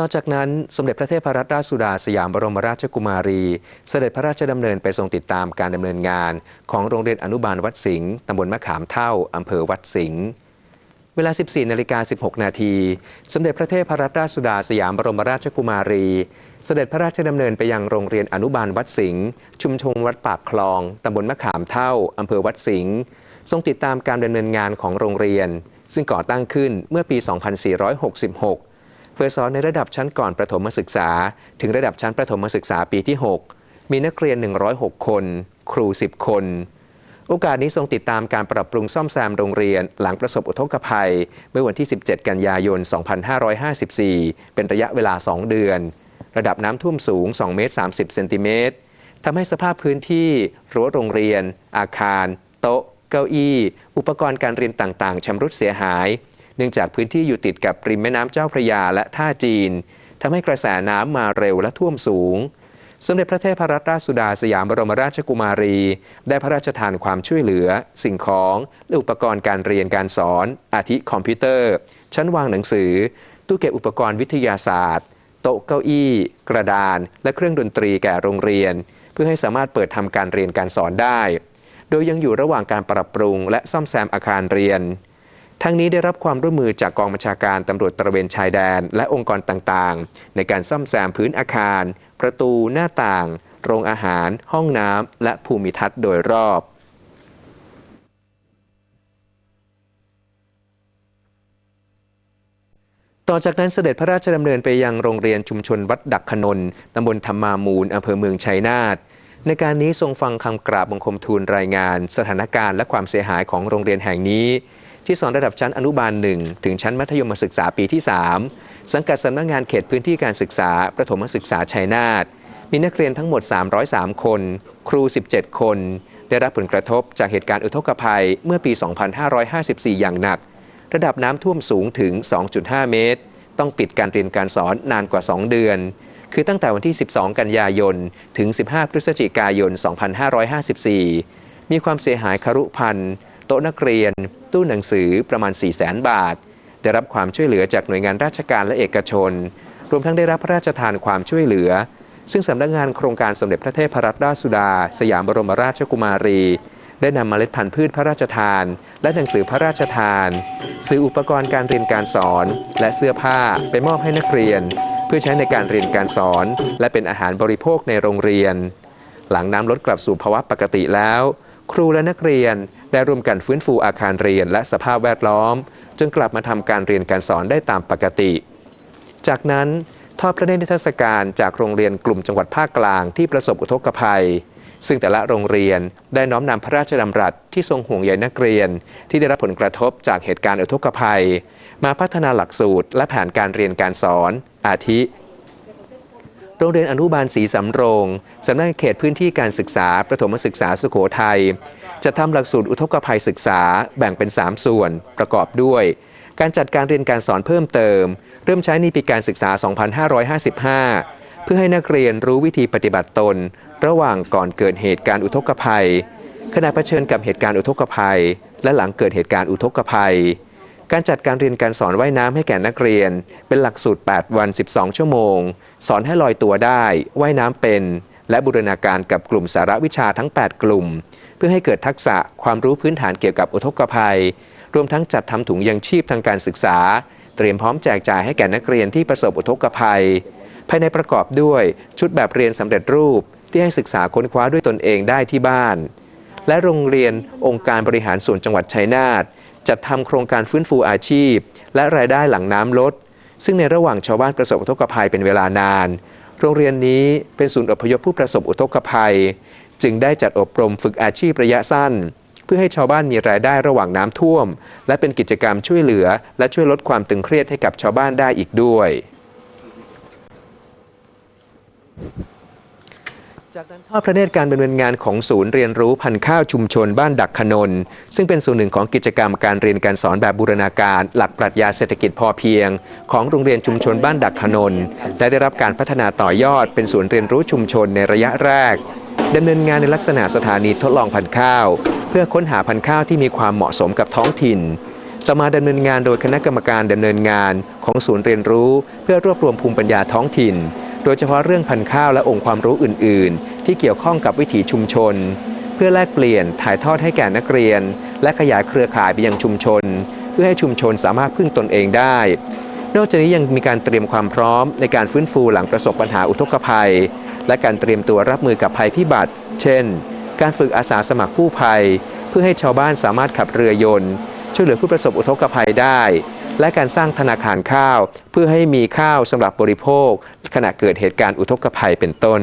ต่อจากนั้นสมเด็จพระเทพรัตนราชสุดาสยามบรมราชกุมารี เสด็จพระราชดำเนินไปทรงติดตามการดำเนินงาน ของโรงเรียนอนุบาลวัดสิงห์ตำบลมะขามเท่าอำเภอวัดสิงห์เวลา 14นาฬิกา16 นาที สมเด็จพระเทพรัตนราชสุดาสยามบรมราชกุมารี เสด็จพระราชดำเนินไปยังโรงเรียนอนุบาลวัดสิงห์ชุมชนวัดปากคลองตำบลมะขามเท่าอำเภอวัดสิงห์ทรงติดตามการดำเนินงานของโรงเรียน ซึ่งก่อตั้งขึ้นเมื่อปี 2466 เพื่อสอนในระดับชั้นก่อนประถมศึกษา ถึงระดับชั้นประถมศึกษาปีที่ 6 มีนักเรียน 106 คน ครู 10 คน โอกาสนี้ทรงติดตามการปรับปรุงซ่อมแซมโรงเรียน หลังประสบอุทกภัย เมื่อวันที่ 17 กันยายน 2554 เป็นระยะเวลา 2 เดือน ระดับน้ำท่วมสูง 2 เมตร 30 เซนติเมตรทำให้สภาพพื้นที่รั้วโรงเรียน อาคาร โต๊ะ เก้าอี้ อุปกรณ์การเรียนต่างๆชำรุดเสียหาย เนื่องจากพื้นที่อยู่ติดกับริมแม่น้ำเจ้าพระยาและท่าจีนทำให้กระแสน้ำมาเร็วและท่วมสูง สมเด็จพระเทพรัตนราชสุดาสยามบรมราชกุมารี ได้พระราชทานความช่วยเหลือ สิ่งของและอุปกรณ์การเรียนการสอน อาทิคอมพิวเตอร์ ชั้นวางหนังสือ ตู้เก็บอุปกรณ์วิทยาศาสตร์ โต๊ะเก้าอี้ กระดาน และเครื่องดนตรีแก่โรงเรียน เพื่อให้สามารถเปิดทำการเรียนการสอนได้ โดยยังอยู่ระหว่างการปรับปรุง และซ่อมแซมอาคารเรียน ทั้งนี้ได้รับความร่วมมือจากกองบัญชาการตำรวจตระเวนชายแดน และองค์กรต่างๆ ในการซ่อมแซมพื้นอาคาร ประตูหน้าต่าง โรงอาหาร ห้องน้ำและภูมิทัศน์โดยรอบต่อจากนั้นเสด็จพระราชดำเนินไปยังโรงเรียนชุมชนวัดดักขนนตำบลธรรมามูลอำเภอเมืองชัยนาท ในการนี้ทรงฟังคำกราบบังคมทูลรายงาน สถานการณ์และความเสียหายของโรงเรียนแห่งนี้ ที่สอนระดับชั้นอนุบาลหนึ่งถึงชั้นมัธยมศึกษาปีที่ 3 สังกัดสำนักงานเขตพื้นที่การศึกษา ประถมศึกษาชัยนาทมีนักเรียนทั้งหมด 303 คน ครู 17 คน ได้รับผลกระทบจากเหตุการณ์อุทกภัยเมื่อปี 2554 อย่างหนัก ระดับน้ำท่วมสูงถึง 2.5 เมตร ต้องปิดการเรียนการสอนนานกว่า 2 เดือน คือตั้งแต่วันที่ 12 กันยายน ถึง 15 พฤศจิกายน 2554 มีความเสียหายคารุพันธ์ โต๊ะนักเรียน ตู้หนังสือประมาณ 400,000บาท ได้รับความช่วยเหลือจากหน่วยงานราชการและเอกชน รวมทั้งได้รับพระราชทานความช่วยเหลือ ซึ่งสำนักงานโครงการสมเด็จพระเทพรัตนราชสุดา สยามบรมราชกุมารี ได้นำเมล็ดพันธุ์พืชพระราชทาน และหนังสือพระราชทาน ซื้ออุปกรณ์การเรียนการสอน และเสื้อผ้าไปมอบให้นักเรียน เพื่อใช้ในการเรียนการสอน และเป็นอาหารบริโภคในโรงเรียน หลังน้ำลดกลับสู่ภาวะปกติแล้ว ครูและนักเรียน ได้ร่วมกันฟื้นฟูอาคารเรียนและสภาพแวดล้อม จนกลับมาทำการเรียนการสอนได้ตามปกติ จากนั้นทอดพระเนตรนิทรรศการจากโรงเรียนกลุ่มจังหวัดภาคกลางที่ประสบอุทกภัย ซึ่งแต่ละโรงเรียนได้น้อมนำพระราชดำรัสที่ทรงห่วงใยนักเรียน ที่ได้รับผลกระทบจากเหตุการณ์อุทกภัย มาพัฒนาหลักสูตรและแผนการเรียนการสอน อาทิ โรงเรียนอนุบาลศรีสำโรงสำนักเขตพื้นที่การศึกษาประถมศึกษาสุโขทัยจะทำหลักสูตรอุทกภัยศึกษาแบ่งเป็น 3 ส่วนประกอบด้วย การจัดการเรียนการสอนเพิ่มเติม เริ่มใช้ในปีการศึกษา 2555 เพื่อให้นักเรียนรู้วิธีปฏิบัติตน ระหว่างก่อนเกิดเหตุการณ์อุทกภัย ขณะเผชิญกับเหตุการณ์อุทกภัย และหลังเกิดเหตุการณ์อุทกภัย การจัดการเรียนการสอนว่ายน้ำให้แก่นักเรียน เป็นหลักสูตร 8 วัน 12 ชั่วโมง สอนให้ลอยตัวได้ว่ายน้ำเป็น และบูรณาการกับกลุ่มสาระวิชาทั้ง 8 กลุ่ม เพื่อให้เกิดทักษะความรู้พื้นฐานเกี่ยวกับอุทกภัย รวมทั้งจัดทำถุงยังชีพทางการศึกษา เตรียมพร้อมแจกจ่ายให้แก่นักเรียนที่ประสบอุทกภัย ภายในประกอบด้วยชุดแบบเรียนสำเร็จรูปที่ให้ศึกษาค้นคว้าด้วยตนเองได้ที่บ้าน และโรงเรียนองค์การบริหารส่วนจังหวัดชัยนาท จัดทำโครงการฟื้นฟูอาชีพ และรายได้หลังน้ำลด ซึ่งในระหว่างชาวบ้านประสบอุทกภัยเป็นเวลานาน โรงเรียนนี้เป็นศูนย์อพยพผู้ประสบอุทกภัย จึงได้จัดอบรมฝึกอาชีพระยะสั้น เพื่อให้ชาวบ้านมีรายได้ระหว่างน้ำท่วม และเป็นกิจกรรมช่วยเหลือ และช่วยลดความตึงเครียดให้กับชาวบ้านได้อีกด้วย จากนั้นทอดพระเนตรการดำเนินงานของศูนย์เรียนรู้พันธุ์ข้าวชุมชนบ้านดักขนน ซึ่งเป็นส่วนหนึ่งของกิจกรรมการเรียนการสอนแบบบูรณาการ หลักปรัชญาเศรษฐกิจพอเพียง ของโรงเรียนชุมชนบ้านดักขนน และได้รับการพัฒนาต่อยอดเป็นศูนย์เรียนรู้ชุมชนในระยะแรกดำเนินงานในลักษณะสถานีทดลองพันธุ์ข้าว เพื่อค้นหาพันธุ์ข้าวที่มีความเหมาะสมกับท้องถิ่นต่อมาดำเนินงานโดยคณะกรรมการดำเนินงานของศูนย์เรียนรู้ เพื่อรวบรวมภูมิปัญญาท้องถิ่น โดยเฉพาะเรื่องพันธุ์ข้าวและองค์ความรู้อื่น ๆ ที่เกี่ยวข้องกับวิถีชุมชน เพื่อแลกเปลี่ยนถ่ายทอดให้แก่นักเรียน และขยายเครือข่ายไปยังชุมชน เพื่อให้ชุมชนสามารถพึ่งตนเองได้ นอกจากนี้ยังมีการเตรียมความพร้อมในการฟื้นฟูหลังประสบปัญหาอุทกภัย และการเตรียมตัวรับมือกับภัยพิบัติ เช่น การฝึกอาสาสมัครกู้ภัย เพื่อให้ชาวบ้านสามารถขับเรือยนต์ช่วยเหลือผู้ประสบอุทกภัยได้และการสร้างธนาคารข้าว เพื่อให้มีข้าวสำหรับบริโภค ขณะเกิดเหตุการณ์อุทกภัยเป็นต้น